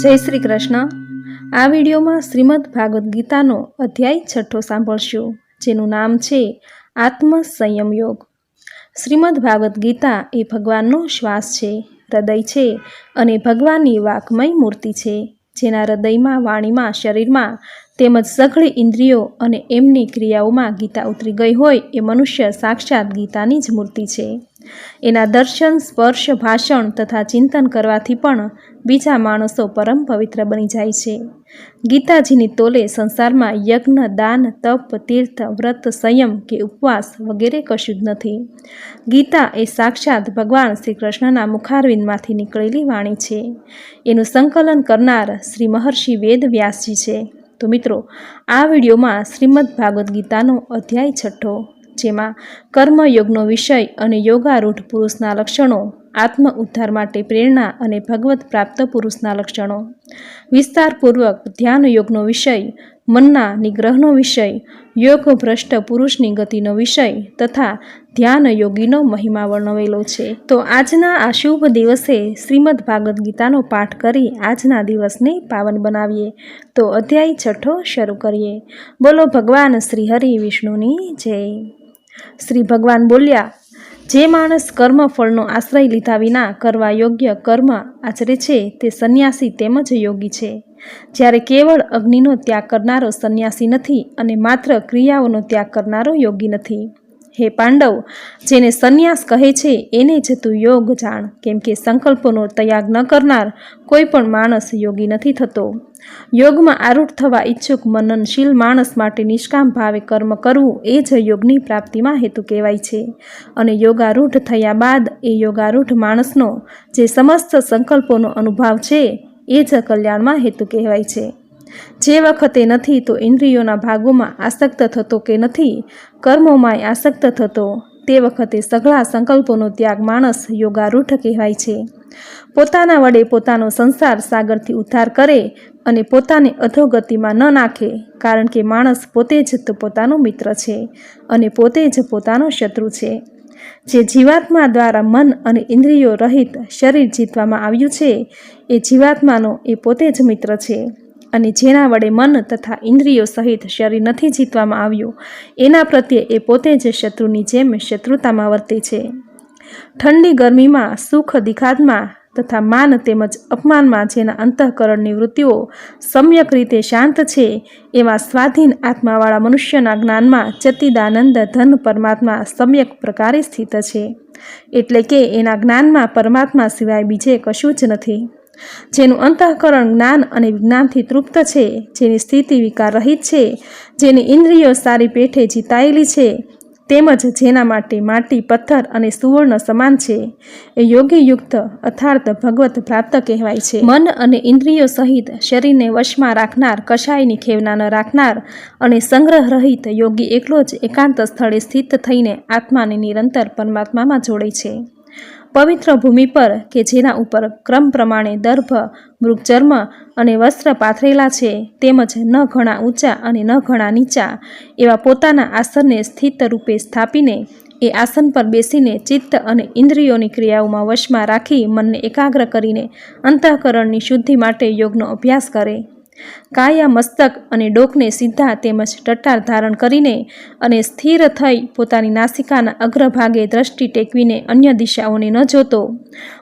જય શ્રી કૃષ્ણ. આ વિડીયોમાં શ્રીમદ ભાગવદ્ ગીતાનો અધ્યાય છઠ્ઠો સાંભળશો, જેનું નામ છે આત્મ સંયમ યોગ. શ્રીમદ ભાગવદ્ ગીતા એ ભગવાનનો શ્વાસ છે, હૃદય છે અને ભગવાનની વાકમય મૂર્તિ છે, જેના હૃદયમાં, વાણીમાં, શરીરમાં તેમજ સઘળી ઇન્દ્રિયો અને એમની ક્રિયાઓમાં ગીતા ઉતરી ગઈ હોય એ મનુષ્ય સાક્ષાત ગીતાની જ મૂર્તિ છે. એના દર્શન, સ્પર્શ, ભાષણ તથા ચિંતન કરવાથી પણ બીજા માણસો પરમ પવિત્ર બની જાય છે. ગીતાજીની તોલે સંસારમાં યજ્ઞ, દાન, તપ, તીર્થ, વ્રત, સંયમ કે ઉપવાસ વગેરે કશું જ નથી. ગીતા એ સાક્ષાત ભગવાન શ્રી કૃષ્ણના મુખારવિંદમાંથી નીકળેલી વાણી છે. એનું સંકલન કરનાર શ્રી મહર્ષિ વેદ વ્યાસજી છે. તો મિત્રો, આ વિડીયોમાં શ્રીમદ ભાગવદ્ ગીતાનો અધ્યાય છઠ્ઠો જેમાં કર્મયોગનો વિષય અને યોગારૂઢ પુરુષના લક્ષણો આત્મ ઉદ્ધાર માટે પ્રેરણા અને ભગવત પ્રાપ્ત પુરુષના લક્ષણો. વિસ્તારપૂર્વક ધ્યાન યોગનો વિષય મનના નિગ્રહનો વિષય યોગ ભ્રષ્ટ પુરુષની ગતિનો વિષય તથા ધ્યાન યોગીનો મહિમા વર્ણવેલો છે. તો આજના આ શુભ દિવસે શ્રીમદ ભાગવદ્ ગીતાનો પાઠ કરી આજના દિવસને પાવન બનાવીએ. તો અધ્યાય છઠ્ઠો શરૂ કરીએ. બોલો ભગવાન શ્રી હરિ વિષ્ણુની જય. શ્રી ભગવાન બોલ્યા, જે માણસ કર્મ ફળનો આશ્રય લીધા વિના કરવા યોગ્ય કર્મ આચરે છે, તે સંન્યાસી તેમજ યોગી છે. જ્યારે કેવળ અગ્નિનો ત્યાગ કરનારો સંન્યાસી નથી અને માત્ર ક્રિયાઓનો ત્યાગ કરનારો યોગી નથી. હે પાંડવ, જેને સંન્યાસ કહે છે, એને જ તું યોગ જાણ. કેમ કે સંકલ્પોનો ત્યાગ ન કરનાર કોઈ પણ માણસ યોગી નથી થતો. યોગમાં આરૂઢ થવા ઈચ્છુક મનનશીલ માણસ માટે નિષ્કામ ભાવે કર્મ કરવું એ જ યોગની પ્રાપ્તિમાં હેતુ કહેવાય છે. અને યોગારૂઢ થયા બાદ એ યોગારૂઢ માણસનો જે સમસ્ત સંકલ્પોનો અનુભવ છે, એ જ કલ્યાણમાં હેતુ કહેવાય છે. જે વખતે નથી તો ઇન્દ્રિયોના ભાગોમાં આસક્ત થતો કે નથી, કર્મોમાંય આસક્ત થતો, તે વખતે સઘળા સંકલ્પોનો ત્યાગ માણસ યોગારૂઢ કહેવાય છે. પોતાના વડે પોતાનો સંસાર સાગરથી ઉદ્ધાર કરે અને પોતાને અધોગતિમાં ન નાખે, કારણ કે માણસ પોતે જ તો પોતાનો મિત્ર છે અને પોતે જ પોતાનો શત્રુ છે. જે જીવાત્મા દ્વારા મન અને ઇન્દ્રિયો રહિત શરીર જીતવામાં આવ્યું છે, એ જીવાત્માનો એ પોતે જ મિત્ર છે. અને જેના વડે મન તથા ઇન્દ્રિયો સહિત શરીર નથી જીતવામાં આવ્યું, એના પ્રત્યે એ પોતે જ શત્રુની જેમ શત્રુતામાં વર્તે છે. ઠંડી ગરમીમાં, સુખ દિખાદમાં તથા માન તેમજ અપમાનમાં જેના અંતઃકરણની વૃત્તિઓ સમ્યક રીતે શાંત છે, એવા સ્વાધીન આત્માવાળા મનુષ્યના જ્ઞાનમાં ચતિદાનંદ ધન પરમાત્મા સમ્યક પ્રકારે સ્થિત છે. એટલે કે એના જ્ઞાનમાં પરમાત્મા સિવાય બીજે કશું જ નથી. જેનું અંતઃકરણ જ્ઞાન અને વિજ્ઞાનથી તૃપ્ત છે, જેની સ્થિતિ વિકાર રહિત છે, જેની ઇન્દ્રિયો સારી પેઠે જીતાયેલી છે, તેમજ જેના માટે માટી, પથ્થર અને સુવર્ણ સમાન છે. એ યોગીયુક્ત અર્થાર્થ ભગવત પ્રાપ્ત કહેવાય છે. મન અને ઇન્દ્રિયો સહિત શરીરને વશમાં રાખનાર, કશાયની ખેવના ન રાખનાર અને સંગ્રહ રહિત યોગી એકલો જ એકાંત સ્થળે સ્થિત થઈને આત્માને નિરંતર પરમાત્મામાં જોડે છે. પવિત્ર ભૂમિ પર કે જેના ઉપર ક્રમ પ્રમાણે દર્ભ મૃગચર્મ અને વસ્ત્ર પાથરેલા છે, તેમજ ન ઘણા ઊંચા અને ન ઘણા નીચા, એવા પોતાના આસનને સ્થિત રૂપે સ્થાપીને એ આસન પર બેસીને ચિત્ત અને ઇન્દ્રિયોની ક્રિયાઓમાં વશમાં રાખી મનને એકાગ્ર કરીને અંતઃકરણની શુદ્ધિ માટે યોગનો અભ્યાસ કરે. કાયા મસ્તક અને ડોકને સીધા તેમજ ટટાર ધારણ કરીને અને સ્થિર થઈ પોતાની નાસિકાના અગ્રભાગે દ્રષ્ટિ ટેકવીને અન્ય દિશાઓને ન જોતો.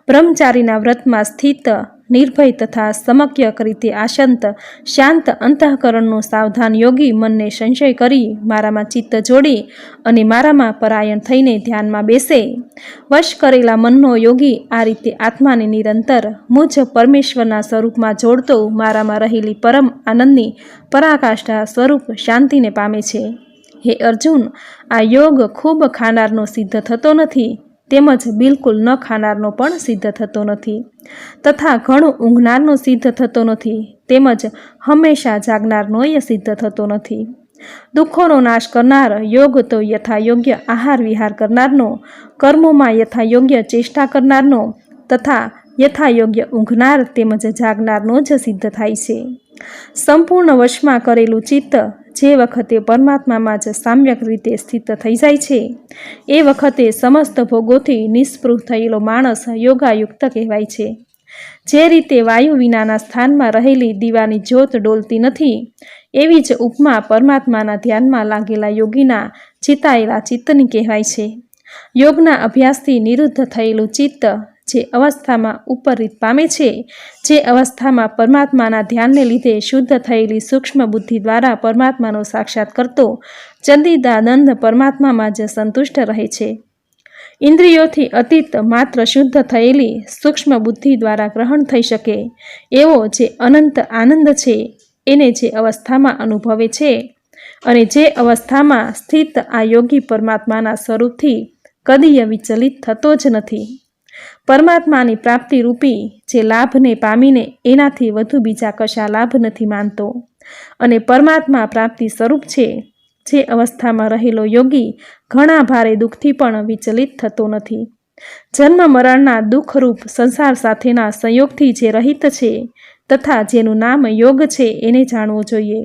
બ્રહ્મચારીના વ્રતમાં સ્થિત નિર્ભય તથા સમક્યક રીતે આશંત, શાંત અંતઃકરણનું સાવધાન યોગી મનને સંશય કરી મારામાં ચિત્ત જોડી અને મારામાં પરાયણ થઈને ધ્યાનમાં બેસે. વશ કરેલા મનનો યોગી આ રીતે આત્માને નિરંતર, મુજ પરમેશ્વરના સ્વરૂપમાં જોડતો મારામાં રહેલી પરમ આનંદની પરાકાષ્ઠા સ્વરૂપ શાંતિને પામે છે. હે અર્જુન, આ યોગ ખૂબ ખાનારનો સિદ્ધ થતો નથી. તેમજ બિલકુલ ન ખાનારનો પણ સિદ્ધ થતો નથી. તથા ઘણું ઊંઘનારનો સિદ્ધ થતો નથી. તેમજ હંમેશા જાગનારનોય સિદ્ધ થતો નથી. દુઃખોનો નાશ કરનાર યોગ તો યથાયોગ્ય આહાર વિહાર કરનારનો, કર્મોમાં યથાયોગ્ય ચેષ્ટા કરનારનો, તથા યથાયોગ્ય ઊંઘનાર તેમજ જાગનારનો જ સિદ્ધ થાય છે. સંપૂર્ણ વશમાં કરેલું ચિત્ત જે વખતે પરમાત્મામાં જ સામ્યક રીતે સ્થિત થઈ જાય છે, એ વખતે સમસ્ત ભોગોથી નિષ્પૃહ થયેલો માણસ યોગાયુક્ત કહેવાય છે. જે રીતે વાયુ વિનાના સ્થાનમાં રહેલી દીવાની જ્યોત ડોલતી નથી, એવી જ ઉપમા પરમાત્માના ધ્યાનમાં લાગેલા યોગીના ચિતાયેલા ચિત્તની કહેવાય છે. યોગના અભ્યાસથી નિરુદ્ધ થયેલું ચિત્ત જે અવસ્થામાં ઉપરીત પામે છે, જે અવસ્થામાં પરમાત્માના ધ્યાનને લીધે શુદ્ધ થયેલી સૂક્ષ્મ બુદ્ધિ દ્વારા પરમાત્માનો સાક્ષાત કરતો ચંદિદાનંદ પરમાત્મામાં જ સંતુષ્ટ રહે છે. ઇન્દ્રિયોથી અતીત માત્ર શુદ્ધ થયેલી સૂક્ષ્મ બુદ્ધિ દ્વારા ગ્રહણ થઈ શકે એવો જે અનંત આનંદ છે, એને જે અવસ્થામાં અનુભવે છે અને જે અવસ્થામાં સ્થિત આ યોગી પરમાત્માના સ્વરૂપથી કદીય વિચલિત થતો જ નથી. પરમાત્માની પ્રાપ્તિ રૂપી જે લાભને પામીને એનાથી વધુ બીજા કશા લાભ નથી માનતો. અને પરમાત્મા પ્રાપ્તિ સ્વરૂપ છે, જે અવસ્થામાં રહેલો યોગી ઘણા ભારે દુઃખથી પણ વિચલિત થતો નથી. જન્મ મરણના દુઃખરૂપ સંસાર સાથેના સંયોગથી જે રહિત છે, તથા જેનું નામ યોગ છે એને જાણવું જોઈએ.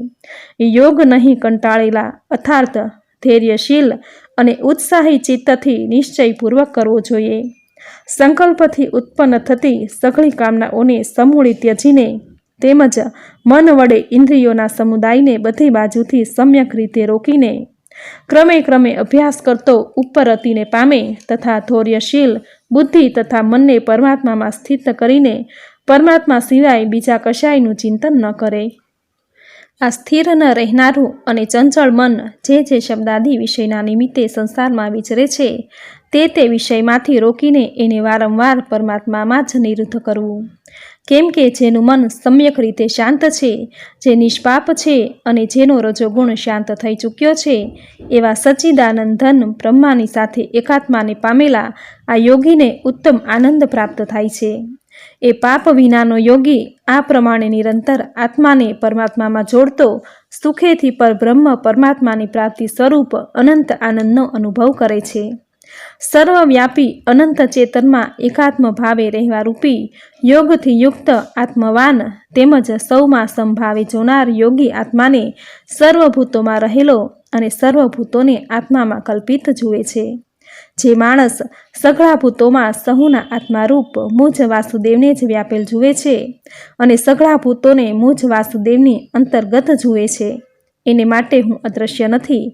યોગ નહીં કંટાળેલા અર્થાર્થ ધૈર્યશીલ અને ઉત્સાહી ચિત્તથી નિશ્ચયપૂર્વક કરવો જોઈએ. સંકલ્પથી ઉત્પન્ન થતી સઘળી કામનાઓને સમૂળી ત્યજીને તેમજ મન વડે ઇન્દ્રિયોના સમુદાયને બધી બાજુથી સમ્યક રીતે રોકીને ક્રમે ક્રમે અભ્યાસ કરતો ઉપરતીને પામે તથા ધૌર્યશીલ, બુદ્ધિ તથા મનને પરમાત્મામાં સ્થિત કરીને પરમાત્મા સિવાય બીજા કશાયનું ચિંતન ન કરે. આ સ્થિર ન રહેનારું અને ચંચળ મન જે જે શબ્દાદી વિષયના નિમિત્તે સંસારમાં વિચરે છે તે તે વિષયમાંથી રોકીને એને વારંવાર પરમાત્મામાં જ નિરુદ્ધ કરવું. કેમ કે જેનું મન સમ્યક રીતે શાંત છે, જે નિષ્પાપ છે અને જેનો રજોગુણ શાંત થઈ ચૂક્યો છે, એવા સચ્ચિદાનંદન બ્રહ્માની સાથે એકાત્માને પામેલા આ યોગીને ઉત્તમ આનંદ પ્રાપ્ત થાય છે. એ પાપ વિનાનો યોગી આ પ્રમાણે નિરંતર આત્માને પરમાત્મામાં જોડતો, સુખેથી પરબ્રહ્મ પરમાત્માની પ્રાપ્તિ સ્વરૂપ અનંત આનંદનો અનુભવ કરે છે. સર્વવ્યાપી અનંત ચેતનમાં એકાત્મ ભાવે રહેવા રૂપી યોગથી યુક્ત આત્મવાન તેમજ સૌમાં સંભાવે જોનાર યોગી આત્માને સર્વભૂતોમાં રહેલો અને સર્વભૂતોને આત્મામાં કલ્પિત જુએ છે. જે માણસ સઘળા ભૂતોમાં સહુના આત્મારૂપ મુજ વાસુદેવને જ વ્યાપેલ જુએ છે અને સઘળા ભૂતોને મુજ વાસુદેવની અંતર્ગત જુએ છે. એને માટે હું અદૃશ્ય નથી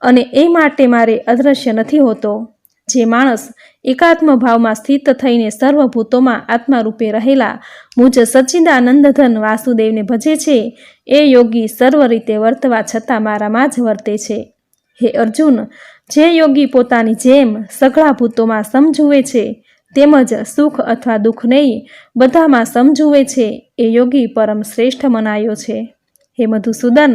અને એ માટે મારે અદૃશ્ય નથી હોતો. જે માણસ એકાત્મ ભાવમાં સ્થિત થઈને સર્વભૂતોમાં આત્મારૂપે રહેલા મુજ સચ્ચિદાનંદધન વાસુદેવને ભજે છે, એ યોગી સર્વ રીતે વર્તવા છતાં મારામાં જ વર્તે છે. હે અર્જુન, જે યોગી પોતાની જેમ સઘળા ભૂતોમાં સમજુએ છે, તેમજ સુખ અથવા દુઃખ નહીં, બધામાં સમજુએ છે, એ યોગી પરમ શ્રેષ્ઠ મનાયો છે. હે મધુસૂદન,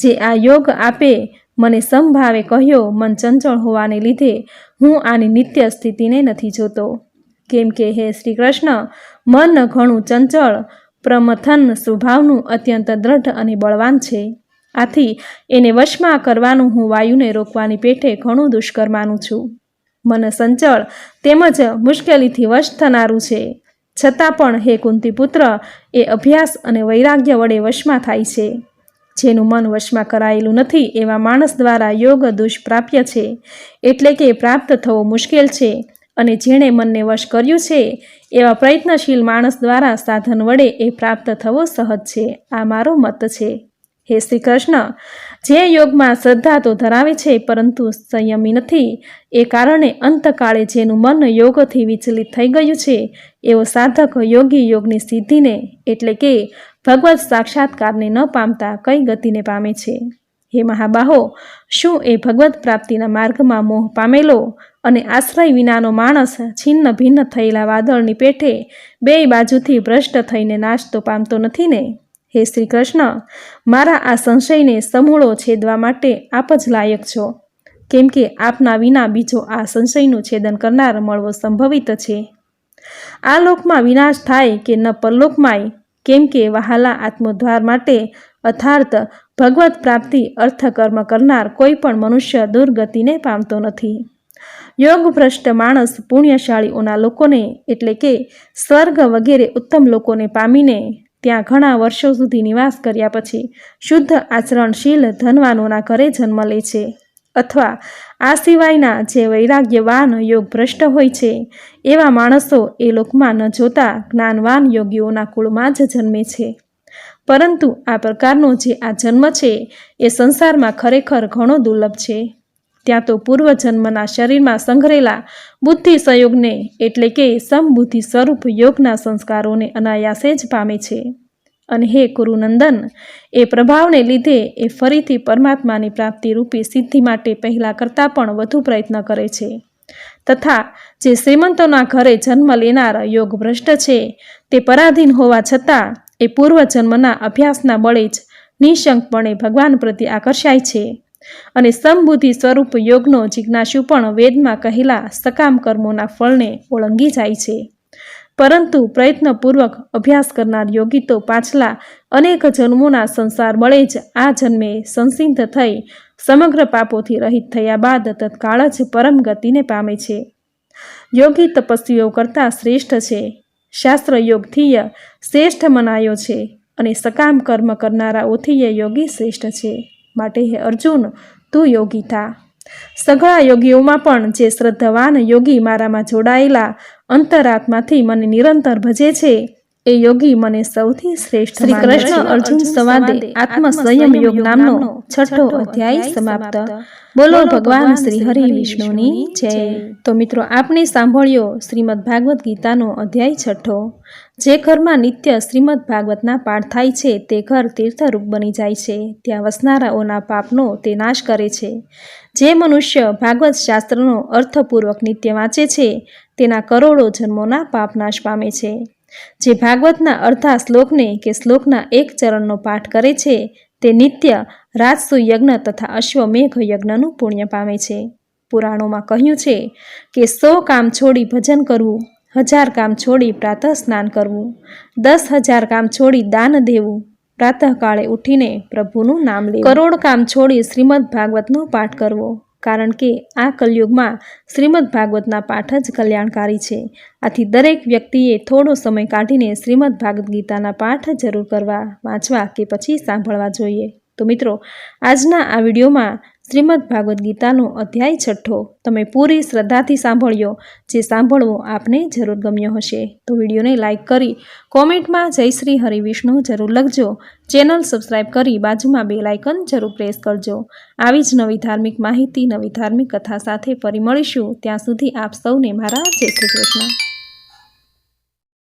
જે આ યોગ આપે મને સમભાવે કહ્યો, મન ચંચળ હોવાને લીધે હું આની નિત્ય સ્થિતિને નથી જોતો. કેમ કે હે શ્રી કૃષ્ણ મન ઘણું ચંચળ, પ્રમથન સ્વભાવનું અત્યંત દ્રઢ અને બળવાન છે. આથી એને વશમાં કરવાનું હું વાયુને રોકવાની પેઠે ઘણું દુષ્કર માનું છું. મન સંચળ તેમજ મુશ્કેલીથી વશ થનારું છે. છતાં પણ હે કુંતીપુત્ર, એ અભ્યાસ અને વૈરાગ્ય વડે વશમાં થાય છે. જેનું મન વશમાં કરાયેલું નથી એવા માણસ દ્વારા યોગ દુષ્પ્રાપ્ય છે. એટલે કે પ્રાપ્ત થવો મુશ્કેલ છે અને જેણે મનને વશ કર્યું છે એવા પ્રયત્નશીલ માણસ દ્વારા સાધન વડે એ પ્રાપ્ત થવો સહજ છે. આ મારો મત છે. હે શ્રી કૃષ્ણ, જે યોગમાં શ્રદ્ધા તો ધરાવે છે પરંતુ સંયમી નથી. એ કારણે અંતકાળે જેનું મન યોગથી વિચલિત થઈ ગયું છે એવો સાધક યોગી યોગની સિદ્ધિને એટલે કે ભગવત સાક્ષાત્કારને ન પામતા કઈ ગતિને પામે છે? હે મહાબાહો, શું એ ભગવત પ્રાપ્તિના માર્ગમાં મોહ પામેલો અને આશ્રય વિનાનો માણસ છિન્ન ભિન્ન થયેલા વાદળની પેઠે બે બાજુથી ભ્રષ્ટ થઈને નાશ તો પામતો નથી ને? હે શ્રી કૃષ્ણ, મારા આ સંશયને સમૂળો છેદવા માટે આપ જ લાયક છો. કેમ કે આપના વિના બીજો આ સંશયનું છેદન કરનાર મળવો સંભવિત છે. આ લોકમાં વિનાશ થાય કે ન પરલોકમાંય કેમ કે વહાલા આત્મોદ્ધાર માટે અથાર્થ ભગવત પ્રાપ્તિ અર્થકર્મ કરનાર કોઈ પણ મનુષ્ય દુર્ગતિને પામતો નથી. યોગ ભ્રષ્ટ માણસ પુણ્યશાળીઓના લોકોને એટલે કે સ્વર્ગ વગેરે ઉત્તમ લોકોને પામીને ત્યાં ઘણા વર્ષો સુધી નિવાસ કર્યા પછી શુદ્ધ આચરણશીલ ધનવાનોના ઘરે જન્મ લે છે. અથવા આ સિવાયના જે વૈરાગ્યવાન યોગ ભ્રષ્ટ હોય છે, એવા માણસો એ લોકમાં ન જોતા જ્ઞાનવાન યોગીઓના કુળમાં જ જન્મે છે. પરંતુ આ પ્રકારનો જે આ જન્મ છે, એ સંસારમાં ખરેખર ઘણો દુર્લભ છે. ત્યાં તો પૂર્વજન્મના શરીરમાં સંઘરેલા બુદ્ધિ સંયોગને એટલે કે સમબુદ્ધિ સ્વરૂપ યોગના સંસ્કારોને અનાયાસે જ પામે છે. અને હે કુરુનંદન એ પ્રભાવને લીધે એ ફરીથી પરમાત્માની પ્રાપ્તિ રૂપી સિદ્ધિ માટે પહેલાં કરતાં પણ વધુ પ્રયત્ન કરે છે. તથા જે શ્રીમંતોના ઘરે જન્મ લેનાર યોગ ભ્રષ્ટ છે, તે પરાધીન હોવા છતાં એ પૂર્વજન્મના અભ્યાસના બળે જ નિશંકપણે ભગવાન પ્રત્યે આકર્ષાય છે. અને સમબુદ્ધિ સ્વરૂપ યોગનો જિજ્ઞાસુ પણ વેદમાં કહેલા સકામ કર્મોના ફળને ઓળંગી જાય છે. પરંતુ પ્રયત્નપૂર્વક અભ્યાસ કરનાર યોગી તો પાછલા અનેક જન્મોના સંસાર બળે જ આ જન્મે સંસિદ્ધ થઈ સમગ્ર પાપોથી રહિત થયા બાદ તત્કાળ જ પરમ ગતિને પામે છે. યોગી તપસ્વીઓ કરતાં શ્રેષ્ઠ છે. શાસ્ત્ર યોગથી શ્રેષ્ઠ મનાયો છે અને સકામ કર્મ કરનારાઓથી યોગી શ્રેષ્ઠ છે. માટે હે અર્જુન, તું યોગી થા. સઘળા યોગીઓમાં પણ જે શ્રદ્ધાવાન યોગી મારામાં જોડાયેલા અંતરાત્માથી મને નિરંતર ભજે છે એ યોગી મને સૌથી શ્રેષ્ઠ શ્રી કૃષ્ણ અર્જુન સંવાદે આત્મ સંયમ યોગ નામનો છઠ્ઠો અધ્યાય સમાપ્ત. બોલો ભગવાન શ્રી હરિ વિષ્ણુની જય. તો મિત્રો આપણે સાંભળ્યો શ્રીમદ ભાગવત ગીતાનો અધ્યાય છઠ્ઠો. જે ઘરમાં નિત્ય શ્રીમદ ભાગવતના પાઠ થાય છે, તે ઘર તીર્થરૂપ બની જાય છે. ત્યાં વસનારાઓના પાપનો તે નાશ કરે છે. જે મનુષ્ય ભાગવત શાસ્ત્રનો અર્થપૂર્વક નિત્ય વાંચે છે, તેના કરોડો જન્મોના પાપ નાશ પામે છે. જે ભાગવતના અર્ધા શ્લોકને કે શ્લોકના એક ચરણનો પાઠ કરે છે, તે નિત્ય રાજસુ યજ્ઞ તથા અશ્વમેઘ યજ્ઞનું પુણ્ય પામે છે. પુરાણોમાં કહ્યું છે કે સો કામ છોડી ભજન કરવું હજાર કામ છોડી પ્રાતઃ સ્નાન કરવું. દસ હજાર કામ છોડી દાન દેવું. પ્રાતઃકાળે ઉઠીને પ્રભુનું નામ લેવું. કરોડ કામ છોડી શ્રીમદ ભાગવતનો પાઠ કરવો. કારણ કે આ કલયુગમાં શ્રીમદ ભાગવતના પાઠ જ કલ્યાણકારી છે. આથી દરેક વ્યક્તિએ થોડો સમય કાઢીને શ્રીમદ ભાગવત ગીતાના પાઠ જરૂર કરવા, વાંચવા કે પછી સાંભળવા જોઈએ. તો મિત્રો, આજના આ વિડીયોમાં શ્રીમદ ભાગવદ્ ગીતાનો અધ્યાય છઠ્ઠો. તમે પૂરી શ્રદ્ધાથી સાંભળ્યો, જે સાંભળવો આપને જરૂર ગમ્યો હશે. તો વિડીયોને લાઇક કરી, કોમેન્ટમાં જય શ્રી હરિવિષ્ણુ જરૂર લખજો. ચેનલ સબસ્ક્રાઇબ કરી બાજુમાં બે લાઇકન જરૂર પ્રેસ કરજો. આવી જ નવી ધાર્મિક માહિતી, નવી ધાર્મિક કથા સાથે ફરી મળીશું. ત્યાં સુધી આપ સૌને મારા જય શ્રી કૃષ્ણ.